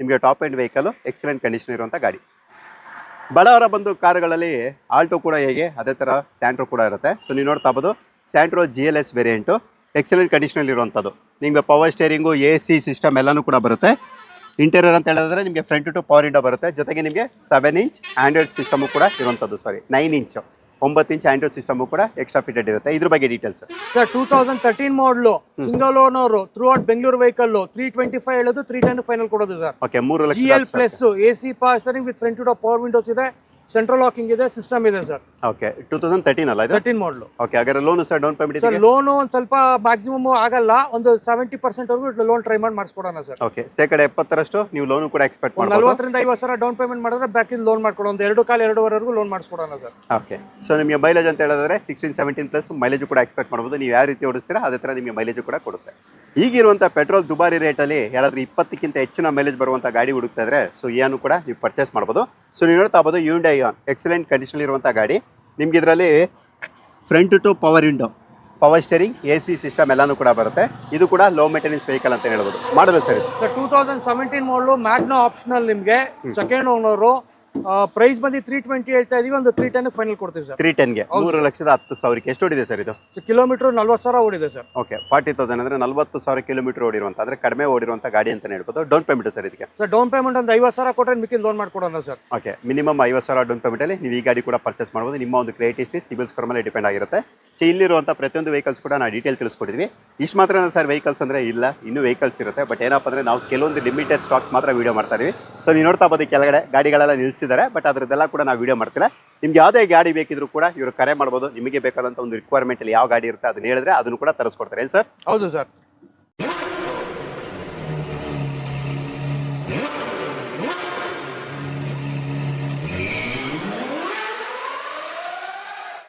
ನಿಮಗೆ top end vehicle excellent condition ಇರುವಂಥ ಗಾಡಿ. ಬಡವರ ಬಂದು ಕಾರುಗಳಲ್ಲಿ ಆಲ್ಟೋ ಕೂಡ ಹೇಗೆ, ಅದೇ ಥರ ಸ್ಯಾಂಟ್ರೋ ಕೂಡ ಇರುತ್ತೆ. ಸೊ ನೀವು ನೋಡ್ತಾ ಬೋದು Santro G L S variant excellent ಕಂಡೀಷನಲ್ಲಿ ಇರುವಂಥದ್ದು ನಿಮಗೆ power steering A C system ಎಲ್ಲನೂ ಕೂಡ ಬರುತ್ತೆ. ಇಂಟೀರಿಯರ್ ಅಂತ ಹೇಳಿದ್ರೆ ನಿಮಗೆ ಫ್ರಂಟ್ ಟು ಪವರ್ ಇಂಡೋ ಬರುತ್ತೆ. ಜೊತೆಗೆ ನಿಮಗೆ ಸೆವೆನ್ ಇಂಚ್ ಆ್ಯಂಡ್ರಾಯ್ಡ್ ಸಿಸ್ಟಮು ಕೂಡ ಇರುವಂಥದ್ದು ಸಾರಿ ನೈನ್ ಇಂಚು ಒಂಬತ್ತು ಇಂಚ್ ಆಂಡ್ರಾಯ್ಡ್ ಸಿಸ್ಟಮು ಕೂಡ ಎಕ್ಸ್ಟ್ರಾ ಫಿಟೆಡ್ ಇರುತ್ತೆ. ಇದ್ರ ಬಗ್ಗೆ details sir two thousand thirteen model single ಅವರು through out Bengaluru vehicle three twenty five ಹೇಳೋದು ತ್ರೀ ಟೆನ್ ಫೈನಲ್ ಕೊಡೋದು ಸರ್. ಓಕೆ ಮೂರು ಲಕ್ಷ plus A C ಪಾಸರಿಂಗ್ with front power windows ಇದೆ ಸೆಂಟ್ರಲ್ ಲಾಕಿಂಗ್ ಇದೆ ಸಿಸ್ಟಮ್ ಇದೆ sir. Okay two thousand thirteen ಅಲ್ಲ thirteen model okay ಹಾಗಾದ್ರೆ loan sir down payment sir loan ಒಂದ್ ಸ್ವಲ್ಪ ಮ್ಯಾಕ್ಸಿಮಮ್ ಆಗಲ್ಲ ಒಂದು ಸೆವೆಂಟಿ ಪರ್ಸೆಂಟ್ ವರೆಗೂ ಲೋನ್ ಟ್ರೈ ಮಾಡಿ ಮಾಡಿಸ್ಕೊಡೋಣ ಸರ್ ಓಕೆ ಶೇಕಡ ಎಪ್ಪತ್ತರಷ್ಟು ನೀವು ಲೋನ್ ಕೂಡ ಎಕ್ಸ್ಪೆಕ್ಟ್ ಮಾಡ್ಬೋದು. ನಲ್ವತ್ತರಿಂದ ಐವತ್ತು ಸಾವಿರ ಡೌನ್ ಪೇಮೆಂಟ್ ಮಾಡಿದ್ರೆ ಬ್ಯಾಕಿಂದ ಲೋನ್ ಮಾಡ್ಕೊಡೋ ಒಂದು ಎರಡು ಕಾಲ ಎರಡುವರೆಗೂ ಲೋನ್ ಮಾಡಿಸ್ಕೊಡೋಣ ಸರ್ ಓಕೆ ಸೊ ನಿಮಗೆ ಮೈಲೇಜ್ ಅಂತ ಹೇಳಿದ್ರೆ ಸಿಕ್ಸ್ಟೀನ್ ಸೆವೆಂಟೀನ್ ಪ್ಲಸ್ ಮೈಲೇಜ್ ಕೂಡ ಎಕ್ಸ್ಪೆಕ್ಟ್ ಮಾಡ್ಬೋದು. ನೀವು ಯಾವ ರೀತಿ ಓಡಿಸ್ತೀರಾ ಅದೇ ಥರ ನಿಮಗೆ ಮೈಲೇಜ್ ಕೂಡ ಕೊಡುತ್ತೆ. ಈಗಿರುವಂಥ ಪೆಟ್ರೋಲ್ ದುಬಾರಿ ರೇಟಲ್ಲಿ ಯಾರಾದರೂ ಇಪ್ಪತ್ತಕ್ಕಿಂತ ಹೆಚ್ಚಿನ ಮೈಲೇಜ್ ಬರುವಂಥ ಗಾಡಿ ಹುಡುಕ್ತಾ ಇದ್ರೆ ಸೊ ಏನು ಕೂಡ ನೀವು ಪರ್ಚೇಸ್ ಮಾಡ್ಬೋದು. ಸೊ ನೀವು ನೋಡ್ತಾ ಆಗ್ಬೋದು ಯೂಂಡೈ ಆನ್ ಎಕ್ಸಲೆಂಟ್ ಕಂಡೀಷನ್ ಇರುವಂಥ ಗಾಡಿ. ನಿಮ್ಗೆ ಇದರಲ್ಲಿ front two power window power steering A C system ಎಲ್ಲಾನು ಕೂಡ ಬರುತ್ತೆ. ಇದು ಕೂಡ ಲೋ ಮೇಂಟೆನೆನ್ಸ್ ವೆಹಿಕಲ್ ಅಂತ ಹೇಳ್ಬೋದು. ಮಾಡಲು sir two thousand seventeen model ಮ್ಯಾಗ್ನೋ optional ನಿಮಗೆ. ಸೆಕೆಂಡ್ ಓನರು ಪ್ರೈಸ್ ಬಂದು ತ್ರೀ ಟ್ವೆಂಟಿ ಹೇಳ್ತಾ ಇದೀವಿ ಒಂದು ತ್ರೀ ಟೆನ್ ಫೈನಲ್ ಕೊಡ್ತೀವಿ ಸರ್ ತ್ರೀ ಟೆನ್ಗೆ ಮೂರು ಲಕ್ಷದ ಹತ್ತು ಸಾವಿರಕ್ಕೆ ಎಷ್ಟು ಓಡಿದೆ ಸರ್ ಇದು? ಕಿಲೋಮೀಟರ್ ನಲ್ವತ್ತು ಸಾವಿರ ಓಡಿದೆ ಸರ್ ಓಕೆ ಫಾರ್ಟಿ ತೌಸಂಡ್ ಅಂದರೆ ನಲ್ವತ್ತು ಸಾವಿರ ಕಿಲೋಮೀಟರ್ ಓಡಿರುವಂಥ ಅಂದರೆ ಕಡಿಮೆ ಓಡಿರುವಂಥ ಗಾಡಿ ಅಂತ ಹೇಳ್ಬೋದು. ಡೌನ್ ಪೇಮೆಂಟ್ ಸರ್ ಇದಕ್ಕೆ? ಸರ್ ಡೌನ್ ಪೇಮೆಂಟ್ ಒಂದು ಐವತ್ತು ಸಾವಿರ ಕೊಟ್ಟರೆ ಮಿಕ್ಕಿ ಲೋನ್ ಮಾಡ್ಕೊಡೋಣ ಸರ್ ಓಕೆ ಮಿನಿಮಮ್ ಐವತ್ತು ಸಾವಿರ ಡೌನ್ ಪೇಮೆಂಟಲ್ಲಿ ನೀವು ಈ ಗಾಡಿ ಕೂಡ ಪರ್ಚೇಸ್ ಮಾಡ್ಬೋದು. ನಿಮ್ಮ ಒಂದು ಕ್ರೆಡಿಟ್ ಹಿಸ್ಟ್ರಿ ಸಿಬಿಲ್ ಸ್ಕೋರ್ ಮೇಲೆ ಡಿಪೆಂಡ್ ಆಗಿರುತ್ತೆ. ಸೊ ಇಲ್ಲಿರುವಂಥ ಪ್ರತಿಯೊಂದು ವೆಹಿಕಲ್ಸ್ ಕೂಡ ನಾವು ಡೀಟೇಲ್ ತಿಳಿಸ್ಕೊಟ್ಟಿದ್ವಿ. ಇಷ್ಟು ಮಾತ್ರ ಸರ್ ವೆಹಿಕಲ್ಸ್ ಅಂದರೆ ಇಲ್ಲ ಇನ್ನೂ ವೆಹಿಕಲ್ಸ್ ಇರುತ್ತೆ. ಬಟ್ ಏನಪ್ಪ ಅಂದರೆ ನಾವು ಕೆಲವೊಂದು ಲಿಮಿಟೆಡ್ ಸ್ಟಾಕ್ಸ್ ಮಾತ್ರ ವೀಡಿಯೋ ಮಾಡ್ತಾ ಇದೀವಿ. ಸೊ ನೀವು ನೋಡ್ತಾ ಬೋದು ಕೆಳಗಡೆ ಗಾಡಿಗಳೆಲ್ಲ ನಿಲ್ಲಿಸಿದ್ದಾರೆ ಬಟ್ ಅದರದ್ದೆಲ್ಲ ಕೂಡ ನಾವು ವೀಡಿಯೋ ಮಾಡ್ತಿಲ್ಲ. ನಿಮ್ಗೆ ಯಾವುದೇ ಗಾಡಿ ಬೇಕಿದ್ರು ಕೂಡ ಇವರು ಕರೆ ಮಾಡ್ಬೋದು. ನಿಮಗೆ ಬೇಕಾದಂಥ ಒಂದು ರಿಕ್ವೈರ್ಮೆಂಟಲ್ಲಿ ಯಾವ ಗಾಡಿ ಇರುತ್ತೆ ಅದನ್ನ ಹೇಳಿದ್ರೆ ಅದನ್ನು ಕೂಡ ತರಿಸ್ಕೊಡ್ತಾರೆ. ಏನು ಸರ್? ಹೌದು ಸರ್.